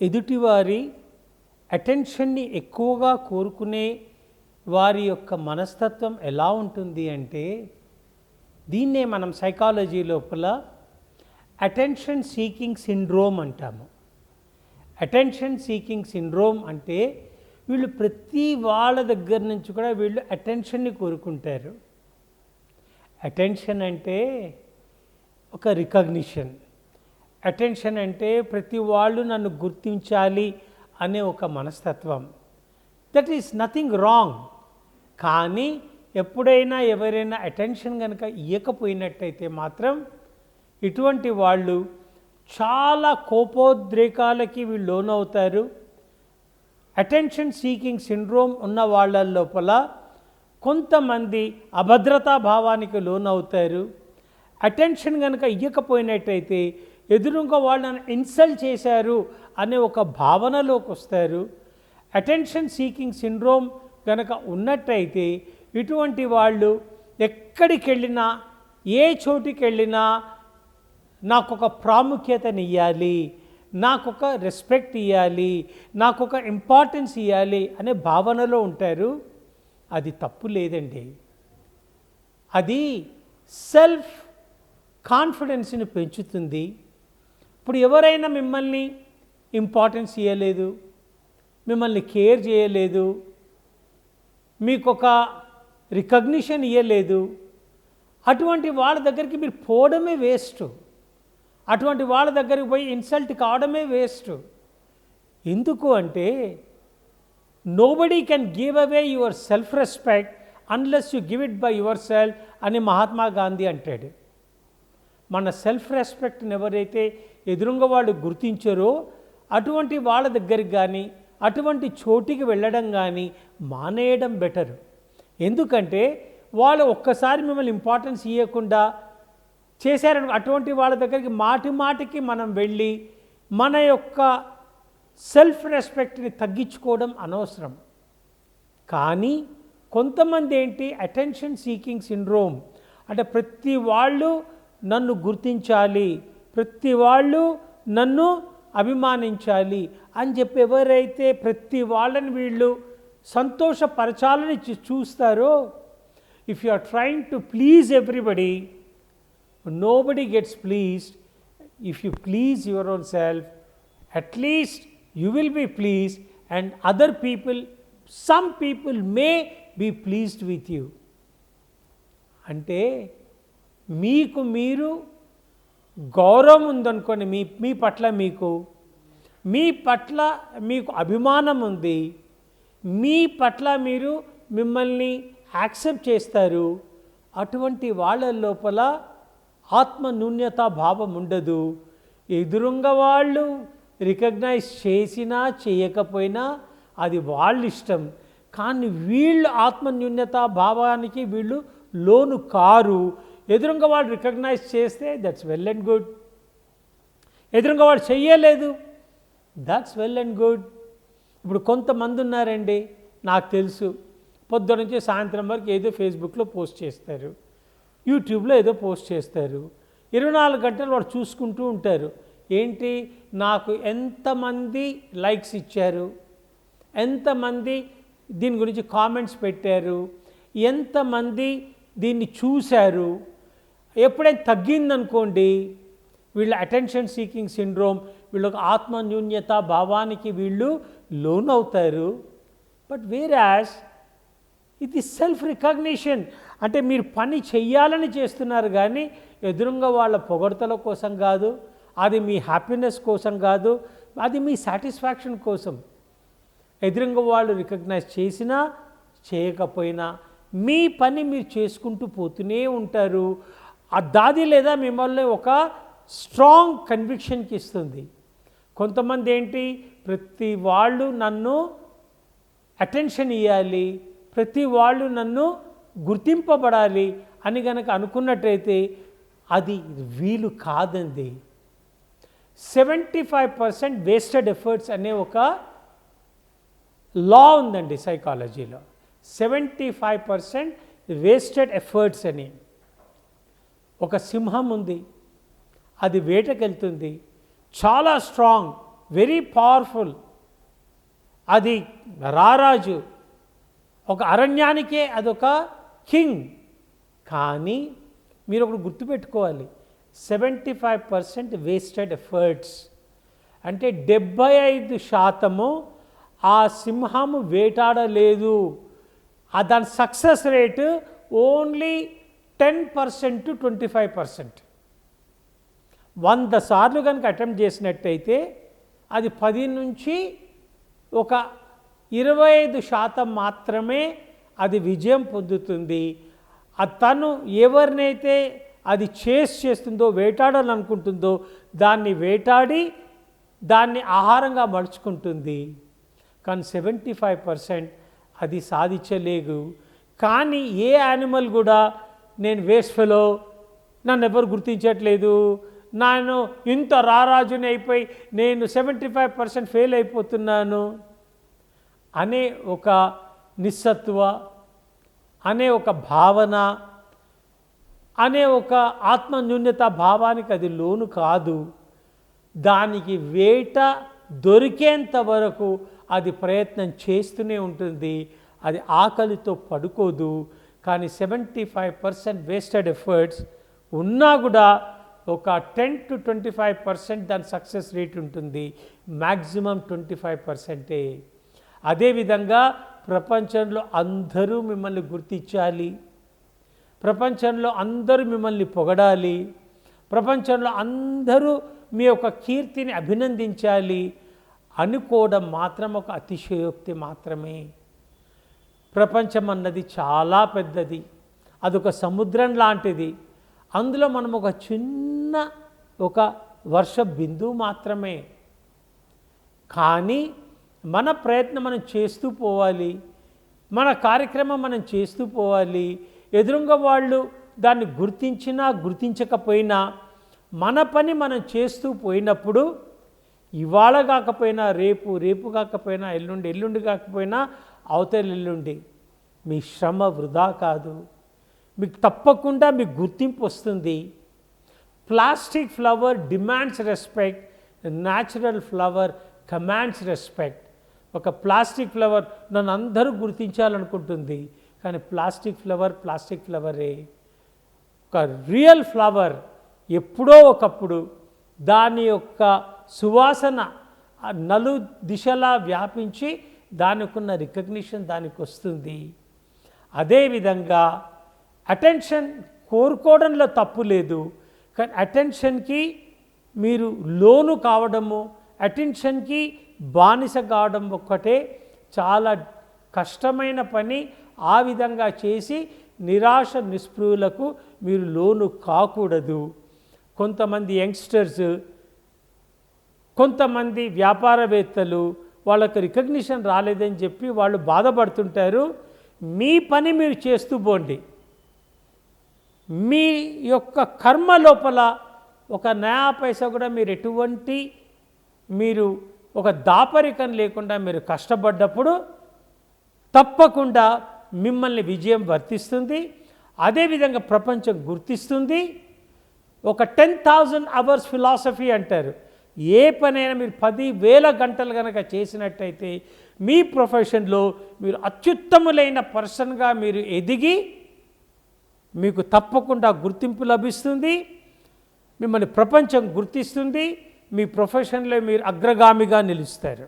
ఎదుటివారి అటెన్షన్ని ఎక్కువగా కోరుకునే వారి యొక్క మనస్తత్వం ఎలా ఉంటుంది అంటే దీన్నే మనం సైకాలజీ లోపల అటెన్షన్ సీకింగ్ సిండ్రోమ్ అంటాము. అటెన్షన్ సీకింగ్ సిండ్రోమ్ అంటే వీళ్ళు ప్రతి వాళ్ళ దగ్గర నుంచి కూడా వీళ్ళు అటెన్షన్ని కోరుకుంటారు. అటెన్షన్ అంటే ఒక రికగ్నిషన్ అటెన్షన్ అంటే ప్రతి వాళ్ళు నన్ను గుర్తించాలి అనే ఒక మనస్తత్వం. దట్ ఈస్ నథింగ్ రాంగ్ కానీ ఎప్పుడైనా ఎవరైనా అటెన్షన్ కనుక ఇవ్వకపోయినట్టయితే మాత్రం ఇటువంటి వాళ్ళు చాలా కోపోద్రేకాలకి వీళ్ళు లోనవుతారు. అటెన్షన్ సీకింగ్ సిండ్రోమ్ ఉన్న వాళ్ళ లోపల కొంతమంది అభద్రతా భావానికి లోనవుతారు. అటెన్షన్ కనుక ఇవ్వకపోయినట్టయితే ఎదురుగా నన్ను ఇన్సల్ట్ చేశారు అనే ఒక భావనలోకి వస్తారు. అటెన్షన్ సీకింగ్ సిండ్రోమ్ కనుక ఉన్నట్టయితే ఇటువంటి వాళ్ళు ఎక్కడికి వెళ్ళినా ఏ చోటుకి వెళ్ళినా నాకు ఒక ప్రాముఖ్యతని ఇవ్వాలి నాకు ఒక రెస్పెక్ట్ ఇవ్వాలి నాకు ఒక ఇంపార్టెన్స్ ఇవ్వాలి అనే భావనలో ఉంటారు. అది తప్పు లేదండి. అది సెల్ఫ్ కాన్ఫిడెన్స్ని పెంచుతుంది. ఇప్పుడు ఎవరైనా మిమ్మల్ని ఇంపార్టెన్స్ ఇవ్వలేదు మిమ్మల్ని కేర్ చేయలేదు మీకు ఒక రికగ్నిషన్ ఇవ్వలేదు అటువంటి వాళ్ళ దగ్గరికి మీరు పోవడమే వేస్ట్. అటువంటి వాళ్ళ దగ్గరికి పోయి ఇన్సల్ట్ కావడమే వేస్ట్. ఎందుకు అంటే nobody can give away your self respect unless you give it by yourself అని మహాత్మా గాంధీ అంటాడు. మన సెల్ఫ్ రెస్పెక్ట్ని ఎవరైతే ఎదురుంగ వాళ్ళు గుర్తించరో అటువంటి వాళ్ళ దగ్గరికి కానీ అటువంటి చోటికి వెళ్ళడం కానీ మానేయడం బెటర్. ఎందుకంటే వాళ్ళు ఒక్కసారి మిమ్మల్ని ఇంపార్టెన్స్ ఇవ్వకుండా చేశారని అటువంటి వాళ్ళ దగ్గరికి మాటి మాటికి మనం వెళ్ళి మన యొక్క సెల్ఫ్ రెస్పెక్ట్ని తగ్గించుకోవడం అనవసరం. కానీ కొంతమంది ఏంటి అటెన్షన్ సీకింగ్ సిండ్రోమ్ అంటే ప్రతి వాళ్ళు నన్ను గుర్తించాలి ప్రతి వాళ్ళు నన్ను అభిమానించాలి అని చెప్పి ఎవరైతే ప్రతి వాళ్ళని వీళ్ళు సంతోషపరచాలని చూస్తారో if you are trying to please everybody nobody gets pleased if you please your own self at least you will be please and other people some people may be pleased with you అంటే మీకు మీరు గౌరవం ఉందనుకోండి మీ మీ పట్ల మీకు మీ పట్ల మీకు అభిమానం ఉంది మీ పట్ల మీరు మిమ్మల్ని యాక్సెప్ట్ చేస్తారు అటువంటి వాళ్ళ లోపల ఆత్మ న్యూన్యతా భావం ఉండదు. ఎదురుంగ వాళ్ళు రికగ్నైజ్ చేసినా చేయకపోయినా అది వాళ్ళ ఇష్టం. కానీ వీళ్ళు ఆత్మన్యూన్యతా భావానికి వీళ్ళు లోను కారు. ఎదురుంగ వాడు రికగ్నైజ్ చేస్తే దట్స్ వెల్ అండ్ గుడ్. ఎదురుగా వాడు చెయ్యలేదు దట్స్ వెల్ అండ్ గుడ్. ఇప్పుడు కొంతమంది ఉన్నారండి నాకు తెలుసు. పొద్దు నుంచి సాయంత్రం వరకు ఏదో ఫేస్బుక్లో పోస్ట్ చేస్తారు యూట్యూబ్లో ఏదో పోస్ట్ చేస్తారు. ఇరవై నాలుగు గంటలు వాడు చూసుకుంటూ ఉంటారు. ఏంటి? నాకు ఎంతమంది లైక్స్ ఇచ్చారు? ఎంతమంది దీని గురించి కామెంట్స్ పెట్టారు? ఎంతమంది దీన్ని చూశారు? ఎప్పుడైనా తగ్గిందనుకోండి వీళ్ళ అటెన్షన్ సీకింగ్ సిండ్రోమ్ వీళ్ళకి ఆత్మన్యూన్యత భావానికి వీళ్ళు లోన్ అవుతారు బట్ వేరాస్ ఇది సెల్ఫ్ రికగ్నిషన్ అంటే మీరు పని చెయ్యాలని చేస్తున్నారు కానీ ఎదురుగా వాళ్ళ పొగడతల కోసం కాదు అది మీ హ్యాపీనెస్ కోసం కాదు అది మీ సాటిస్ఫాక్షన్ కోసం. ఎదురుగా వాళ్ళు రికగ్నైజ్ చేసినా చేయకపోయినా మీ పని మీరు చేసుకుంటూ పోతూనే ఉంటారు. ఆ దాది లేదా మిమ్మల్ని ఒక స్ట్రాంగ్ కన్విక్షన్కి ఇస్తుంది. కొంతమంది ఏంటి? ప్రతి వాళ్ళు నన్ను అటెన్షన్ ఇవ్వాలి ప్రతి వాళ్ళు నన్ను గుర్తింపబడాలి అని గనక అనుకున్నట్టయితే అది వీలు కాదండి. Seventy five percent wasted efforts అనే ఒక లా ఉందండి సైకాలజీలో seventy five percent wasted efforts అని. ఒక సింహం ఉంది. అది వేటకెళ్తుంది. చాలా స్ట్రాంగ్ వెరీ పవర్ఫుల్ అది రారాజు. ఒక అరణ్యానికే అదొక కింగ్ కానీ మీరు ఒకటి గుర్తుపెట్టుకోవాలి. Seventy five percent wasted efforts అంటే డెబ్భై ఐదు శాతము ఆ సింహము వేటాడలేదు. దాని success rate only ten percent to twenty five percent వంద సార్లు కనుక అటెంప్ట్ చేసినట్టయితే అది పది నుంచి ఒక ఇరవై ఐదు శాతం మాత్రమే అది విజయం పొందుతుంది. తను ఎవరినైతే అది చేస్ చేస్తుందో వేటాడాలనుకుంటుందో దాన్ని వేటాడి దాన్ని ఆహారంగా మడుచుకుంటుంది కానీ సెవెంటీ ఫైవ్ పర్సెంట్ అది సాధించలేదు. కానీ ఏ యానిమల్ కూడా నేను వేస్ఫెలో నన్ను ఎవరు గుర్తించట్లేదు. నేను ఇంత రారాజుని అయిపోయి నేను సెవెంటీ ఫైవ్ పర్సెంట్ ఫెయిల్ అయిపోతున్నాను. అనే ఒక నిస్సత్వ అనే ఒక భావన అనే ఒక ఆత్మన్యూన్యత భావానికి అది లోను కాదు. దానికి వేట దొరికేంత వరకు అది ప్రయత్నం చేస్తూనే ఉంటుంది. అది ఆకలితో పడుకోదు. కానీ seventy five percent wasted efforts ఉన్నా కూడా ఒక ten to twenty five percent దాని సక్సెస్ రేట్ ఉంటుంది మ్యాక్సిమం ట్వంటీ ఫైవ్ పర్సెంటే. అదేవిధంగా ప్రపంచంలో అందరూ మిమ్మల్ని గుర్తించాలి ప్రపంచంలో అందరూ మిమ్మల్ని పొగడాలి ప్రపంచంలో అందరూ మీ యొక్క కీర్తిని అభినందించాలి అనుకోవడం మాత్రం ఒక అతిశయోక్తి మాత్రమే. ప్రపంచం అన్నది చాలా పెద్దది. అదొక సముద్రం లాంటిది. అందులో మనం ఒక చిన్న ఒక వర్ష బిందువు మాత్రమే. కానీ మన ప్రయత్నం మనం చేస్తూ పోవాలి. మన కార్యక్రమం మనం చేస్తూ పోవాలి. ఎదురుగా వాళ్ళు దాన్ని గుర్తించినా గుర్తించకపోయినా మన పని మనం చేస్తూ పోయినప్పుడు ఇవాళ కాకపోయినా రేపు రేపు కాకపోయినా ఎల్లుండి ఎల్లుండి కాకపోయినా అవతలిల్లుండి మీ శ్రమ వృధా కాదు. మీకు తప్పకుండా మీకు గుర్తింపు వస్తుంది. Plastic flower demands respect natural flower commands respect. ఒక ప్లాస్టిక్ ఫ్లవర్ నన్ను అందరూ గుర్తించాలనుకుంటుంది కానీ ప్లాస్టిక్ ఫ్లవర్ ప్లాస్టిక్ ఫ్లవరే. ఒక రియల్ ఫ్లవర్ ఎప్పుడో ఒకప్పుడు దాని యొక్క సువాసన నలు దిశలా వ్యాపించి దానికున్న రికగ్నిషన్ దానికి వస్తుంది అదేవిధంగా అటెన్షన్ కోరుకోవడంలో తప్పు లేదు. కానీ అటెన్షన్కి మీరు లోను కావడము అటెన్షన్కి బానిస కావడం ఒక్కటే చాలా కష్టమైన పని. ఆ విధంగా చేసి నిరాశ నిస్పృహులకు మీరు లోను కాకూడదు. కొంతమంది యంగ్స్టర్స్ కొంతమంది వ్యాపారవేత్తలు వాళ్ళకు రికగ్నిషన్ రాలేదని చెప్పి వాళ్ళు బాధపడుతుంటారు. మీ పని మీరు చేస్తూ పోండి. మీ యొక్క కర్మ లోపల ఒక నయా పైసా కూడా మీరు ఎటువంటి మీరు ఒక దాపరికం లేకుండా మీరు కష్టపడ్డప్పుడు తప్పకుండా మిమ్మల్ని విజయం వర్తిస్తుంది. అదేవిధంగా ప్రపంచం గుర్తిస్తుంది. ఒక టెన్ థౌజండ్ అవర్స్ ఫిలాసఫీ అంటారు. ఏ పనైనా మీరు పది వేల గంటలు కనుక చేసినట్టయితే మీ ప్రొఫెషన్లో మీరు అత్యుత్తములైన పర్సన్గా మీరు ఎదిగి మీకు తప్పకుండా గుర్తింపు లభిస్తుంది మిమ్మల్ని ప్రపంచం గుర్తిస్తుంది మీ ప్రొఫెషన్లో మీరు అగ్రగామిగా నిలుస్తారు.